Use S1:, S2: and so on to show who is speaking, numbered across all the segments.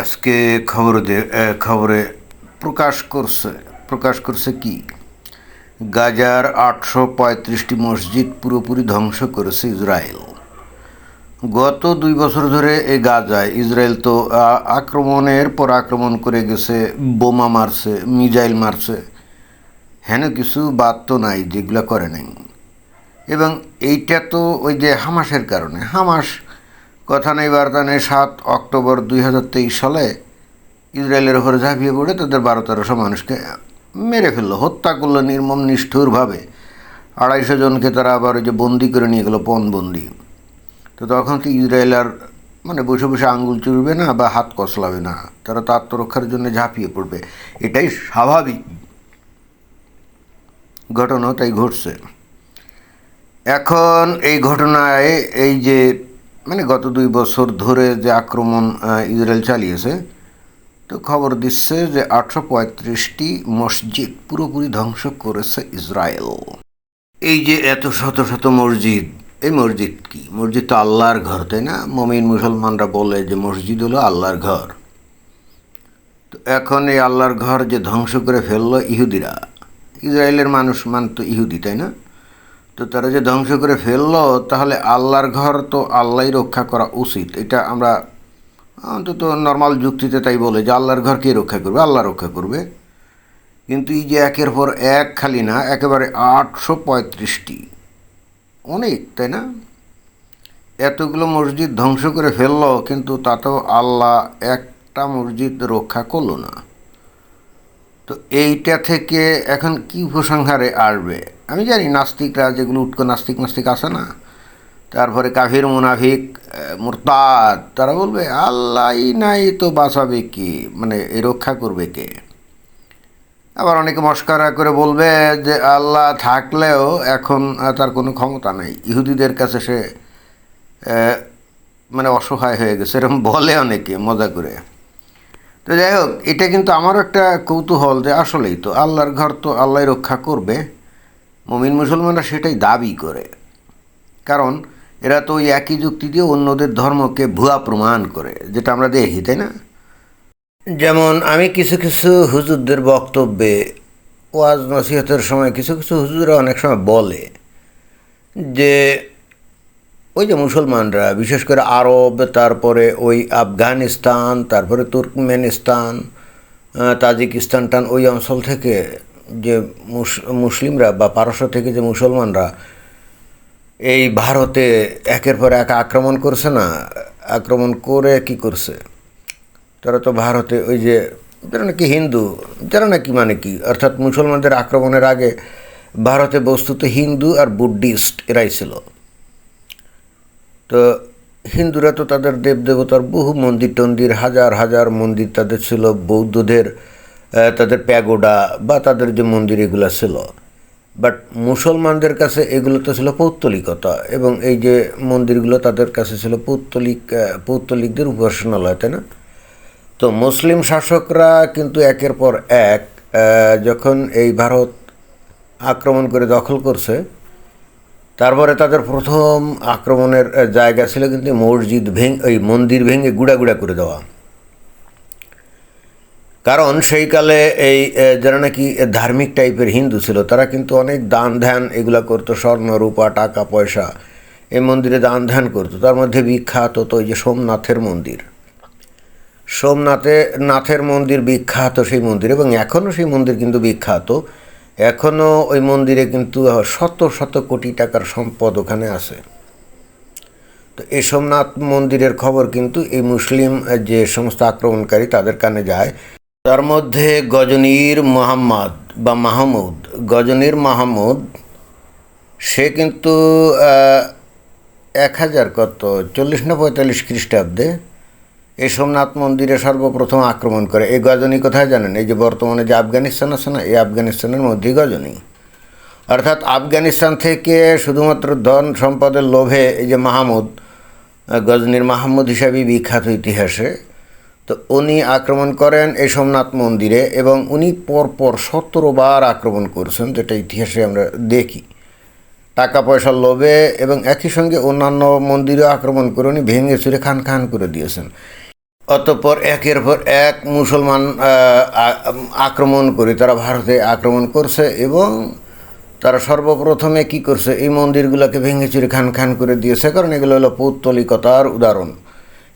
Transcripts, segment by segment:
S1: আজকে খবরে খবরে প্রকাশ করছে প্রকাশ করছে কি? গাজার আটশো পঁয়ত্রিশটি মসজিদ পুরোপুরি ধ্বংস করেছে ইসরায়েল। গত দুই বছর ধরে এই গাজায় ইসরায়েল তো আক্রমণের পর আক্রমণ করে গেছে, বোমা মারছে, মিজাইল মারছে। হেন কিছু বাদ তো নাই, যেগুলো করে নাই। এবং এইটা তো ওই যে হামাসের কারণে, হামাস কথা নেই, বার্তা নেই, সাত অক্টোবর দুই হাজার তেইশ সালে ইসরায়েলের ওপরে ঝাঁপিয়ে পড়ে তাদের বারো তেরোশো মানুষকে মেরে ফেলল, হত্যা করল নির্মম নিষ্ঠুরভাবে। আড়াইশো জনকে তারা আবার ওই যে বন্দি করে নিয়ে গেলো পণবন্দি তো তখন তো ইসরায়েল আর মানে বসে বসে আঙ্গুল চুড়বে না বা হাত কসলাবে না? তারা তো আত্মরক্ষার জন্য ঝাঁপিয়ে পড়বে। এটাই স্বাভাবিক ঘটনা, তাই ঘটছে। এখন এই ঘটনায় এই যে মানে গত দুই বছর ধরে যে আক্রমণ ইসরায়েল চালিয়েছে, তো খবর দিচ্ছে যে আটশো পঁয়ত্রিশটি মসজিদ পুরোপুরি ধ্বংস করেছে ইসরায়েল। এই যে এত শত শত মসজিদ, এই মসজিদ কি? মসজিদ তো আল্লাহর ঘর, তাই না? মমিন মুসলমানরা বলে যে মসজিদ হলো আল্লাহর ঘর। তো এখন এই আল্লাহর ঘর যে ধ্বংস করে ফেলল ইহুদিরা। ইসরায়েলের মানুষ মানতো ইহুদি, তাই না? তো তারা যে ধ্বংস করে ফেলল, তাহলে আল্লাহর ঘর তো আল্লাহই রক্ষা করা উচিত। এটা আমরা অন্তত নর্মাল যুক্তিতে তাই বলে যে আল্লাহর ঘর কে রক্ষা করবে? আল্লাহ রক্ষা করবে। কিন্তু এই যে একের পর এক খালি না, একেবারে আটশো পঁয়ত্রিশটি। অনেক, তাই না? এতগুলো মসজিদ ধ্বংস করে ফেলল, কিন্তু তাতেও আল্লাহ একটা মসজিদ রক্ষা করল না। তো এইটা থেকে এখন কি উপসংহারে আসবে? আমি জানি নাস্তিকরা যেগুলো উটকো নাস্তিক নাস্তিক আছে না, তারপরে কাফির, মুনাফিক মোরতাদ, তারা বলবে, আল্লাহ নাই তো বাঁচাবে কি? মানে রক্ষা করবে কে? আবার অনেকে মস্কারা করে বলবে যে, আল্লাহ থাকলেও এখন তার কোনো ক্ষমতা নেই। ইহুদিদের কাছে সে মানে অসহায় হয়ে গেছে এরকম বলে অনেকে, মজা করে। তো যাই হোক, এটা কিন্তু আমারও একটা কৌতূহল যে আসলেই তো আল্লাহর ঘর তো আল্লাহ রক্ষা করবে। মমিন মুসলমানরা সেটাই দাবি করে। কারণ এরা তো ওই একই যুক্তি দিয়ে অন্যদের ধর্মকে ভুয়া প্রমাণ করে, যেটা আমরা দেখি, তাই না? যেমন আমি কিছু কিছু হুজুরদের বক্তব্যে ওয়াজ নসিহতের সময় কিছু কিছু হুজুরা অনেক সময় বলে যে ওই যে মুসলমানরা, বিশেষ করে আরব, তারপরে ওই আফগানিস্তান, তারপরে তুর্কমেনিস্তান তাজিকিস্তান টান ওই অঞ্চল থেকে যে মুস- মুসলিমরা বা পারস্য থেকে যে মুসলমানরা এই ভারতে একের পর এক আক্রমণ করছে না, আক্রমণ করে কি করছে? তারা তো ভারতে ওই যে যারা নাকি হিন্দু যারা নাকি মানে কি? অর্থাৎ মুসলমানদের আক্রমণের আগে ভারতে বস্তুত হিন্দু আর বুদ্ধিস্ট এরাই ছিল। তো হিন্দুরা তো তাদের দেবদেবতার বহু মন্দির টন্দির, হাজার হাজার মন্দির তাদের ছিল, বৌদ্ধদের তাদের প্যাগোডা বা তাদের যে মন্দির এগুলো ছিল। বাট মুসলমানদের কাছে এগুলো তো ছিল পৌত্তলিকতা এবং এই যে মন্দিরগুলো তাদের কাছে ছিল পৌত্তলিক পৌত্তলিকদের উপাসনালয়, তাই না? তো মুসলিম শাসকরা কিন্তু একের পর এক যখন এই ভারত আক্রমণ করে দখল করছে তারপরে তাদের প্রথম আক্রমণের জায়গা ছিল কিন্তু মসজিদ ভেঙে, ওই মন্দির ভেঙে গুড়া গুড়া করে দেওয়া। কারণ সেই কালে এই যারা নাকি ধার্মিক টাইপের হিন্দু ছিল, তারা কিন্তু অনেক দান ধ্যান এগুলা করতো, স্বর্ণ, রূপা, টাকা, পয়সা, এই মন্দিরে দান ধ্যান করতো। তার মধ্যে বিখ্যাত তো ওই যে সোমনাথের মন্দির। সোমনাথে, নাথের মন্দির বিখ্যাত সেই মন্দির এবং এখনও সেই মন্দির কিন্তু বিখ্যাত। এখনও ওই মন্দিরে কিন্তু শত শত কোটি টাকার সম্পদ ওখানে আছে। তো এই সোমনাথ মন্দিরের খবর কিন্তু এই মুসলিম যে সমস্ত আক্রমণকারী তাদের কানে যায়। তার মধ্যে গজনীর মোহাম্মদ বা মাহমুদ, গজনীর মাহমুদ, সে কিন্তু এক হাজার কত, চল্লিশ না পঁয়তাল্লিশ খ্রিস্টাব্দে এই সোমনাথ মন্দিরে সর্বপ্রথম আক্রমণ করে। এই গজনী কোথায় জানেন? এই যে বর্তমানে যে আফগানিস্তান আছে না, এই আফগানিস্তানের মধ্যেই গজনী। অর্থাৎ আফগানিস্তান থেকে শুধুমাত্র ধন সম্পদের লোভে এই যে মাহমুদ গজনীর মাহমুদ হিসাবেই বিখ্যাত ইতিহাসে, তো উনি আক্রমণ করেন এই সোমনাথ মন্দিরে এবং উনি পরপর সতেরো বার আক্রমণ করছেন, যেটা ইতিহাসে আমরা দেখি। টাকা পয়সার লোভে এবং একই সঙ্গে অন্যান্য মন্দিরেও আক্রমণ করে উনি ভেঙে চুরে খান খান করে দিয়েছেন। অতঃপর একের পর এক মুসলমান আক্রমণ করে, তারা ভারতে আক্রমণ করছে এবং তারা সর্বপ্রথমে কি করছে, এই মন্দিরগুলোকে ভেঙে চুরে খান খান করে দিয়েছে। কারণ এগুলো হলো পৌত্তলিকতার উদাহরণ।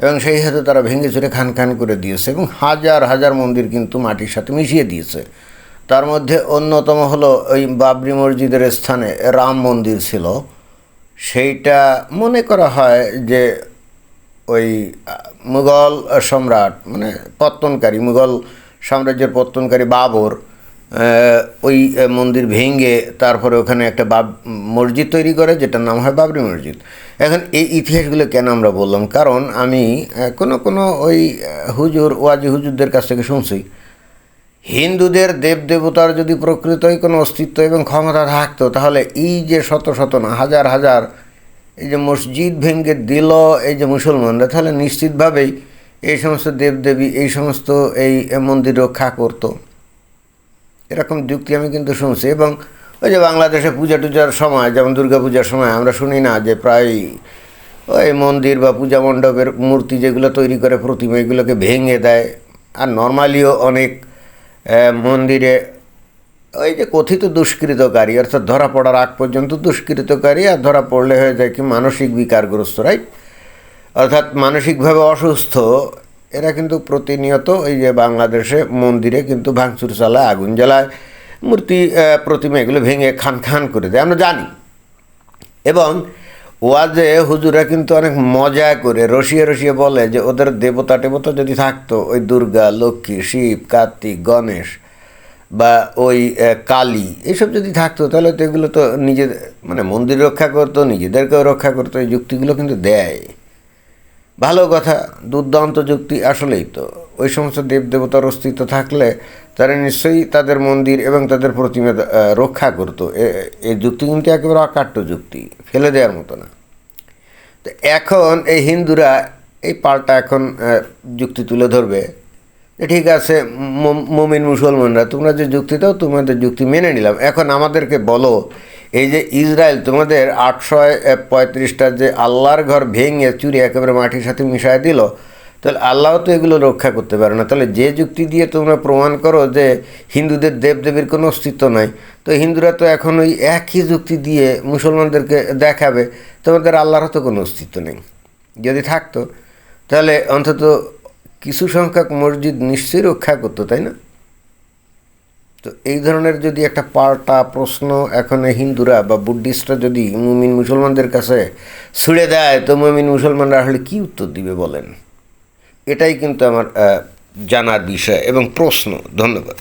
S1: এবং সেই হেতু তারা ভেঙে চুরে খান খান করে দিয়েছে এবং হাজার হাজার মন্দির কিন্তু মাটির সাথে মিশিয়ে দিয়েছে। তার মধ্যে অন্যতম হলো ওই বাবরি মসজিদের স্থানে রাম মন্দির ছিল। সেইটা মনে করা হয় যে ওই মুঘল সম্রাট মানে পত্তনকারী, মুঘল সাম্রাজ্যের পত্তনকারী বাবর ওই মন্দির ভেঙে তারপরে ওখানে একটা বাব, মসজিদ তৈরি করে, যেটার নাম হয় বাবরি মসজিদ। এখন এই ইতিহাসগুলো কেন আমরা বললাম? কারণ আমি কোনো কোনো ওই হুজুর, ওয়াজি হুজুরদের কাছ থেকে শুনছি, হিন্দুদের দেবদেবতার যদি প্রকৃতই কোনো অস্তিত্ব এবং ক্ষমতা থাকতো, তাহলে এই যে শত শত না, হাজার হাজার এই যে মসজিদ ভেঙ্গে দিল এই যে মুসলমানরা, তাহলে নিশ্চিতভাবেই এই সমস্ত দেবদেবী, এই সমস্ত এই মন্দির রক্ষা করতো। এরকম যুক্তি আমি কিন্তু শুনছি এবং ওই যে বাংলাদেশে পূজা টুজার সময়, যেমন দুর্গা পূজার সময় আমরা শুনি না যে প্রায় ওই মন্দির বা পূজা মণ্ডপের মূর্তি যেগুলো তৈরি করে প্রতিমা, এগুলোকে ভেঙে দেয়। আর নর্মালিও অনেক মন্দিরে ওই যে কথিত দুষ্কৃতকারী, অর্থাৎ ধরা পড়ার আগ পর্যন্ত দুষ্কৃতকারী, আর ধরা পড়লে হয়ে যায় কি মানসিক বিকারগ্রস্ত রাইট অর্থাৎ মানসিকভাবে অসুস্থ, এরা কিন্তু প্রতিনিয়ত এই যে বাংলাদেশে মন্দিরে কিন্তু ভাঙচুর চালায়, আগুন জ্বালায়, মূর্তি প্রতিমা এগুলো ভেঙে খান খান করে দেয়, আমরা জানি। এবং ওয়াজে হুজুরা কিন্তু অনেক মজা করে, রসিয়ে রসিয়ে বলে যে ওদের দেবতা টেবতা যদি থাকতো, ওই দুর্গা, লক্ষ্মী, শিব, কার্তিক, গণেশ বা ওই কালী, এসব যদি থাকতো, তাহলে তো এগুলো তো নিজের মানে মন্দির রক্ষা করতো, নিজেদেরকেও রক্ষা করতো, এই যুক্তিগুলো কিন্তু দেয়। ভালো কথা, দুর্দান্ত যুক্তি আসলেই তো। ওই সমস্ত দেবদেবতার অস্তিত্ব থাকলে তারা নিশ্চয়ই তাদের মন্দির এবং তাদের প্রতিমা রক্ষা করতো। এই যুক্তি কিন্তু একেবারে অকাট্য যুক্তি, ফেলে দেওয়ার মতো না। তো এখন এই হিন্দুরা এই পাল্টা এখন যুক্তি তুলে ধরবে। ঠিক আছে মুমিন মুসলমানরা, তোমরা যে যুক্তি দাও, তোমাদের যুক্তি মেনে নিলাম। এখন আমাদেরকে বলো, এই যে ইসরায়েল, তোমাদের আটশো পঁয়ত্রিশটা যে আল্লাহর ঘর ভেঙে চুরি একেবারে মাটির সাথে মিশায় দিল, তাহলে আল্লাহ তো এগুলো রক্ষা করতে পারে না। তাহলে যে যুক্তি দিয়ে তোমরা প্রমাণ করো যে হিন্দুদের দেবদেবীর কোনো অস্তিত্ব নাই, তো হিন্দুরা তো এখন ওই একই যুক্তি দিয়ে মুসলমানদেরকে দেখাবে, তোমাদের আল্লাহরও তো কোনো অস্তিত্ব নেই। যদি থাকতো, তাহলে অন্তত কিছু সংখ্যক মসজিদ নিশ্চয়ই রক্ষা করতো, তাই না? তো এই ধরনের যদি একটা পাল্টা প্রশ্ন এখন হিন্দুরা বা বুদ্ধিস্টরা যদি মুমিন মুসলমানদের কাছে ছুড়ে দেয়, তো মুমিন মুসলমানরা আসলে কী উত্তর দিবে বলেন? এটাই কিন্তু আমার জানার বিষয় এবং প্রশ্ন। ধন্যবাদ।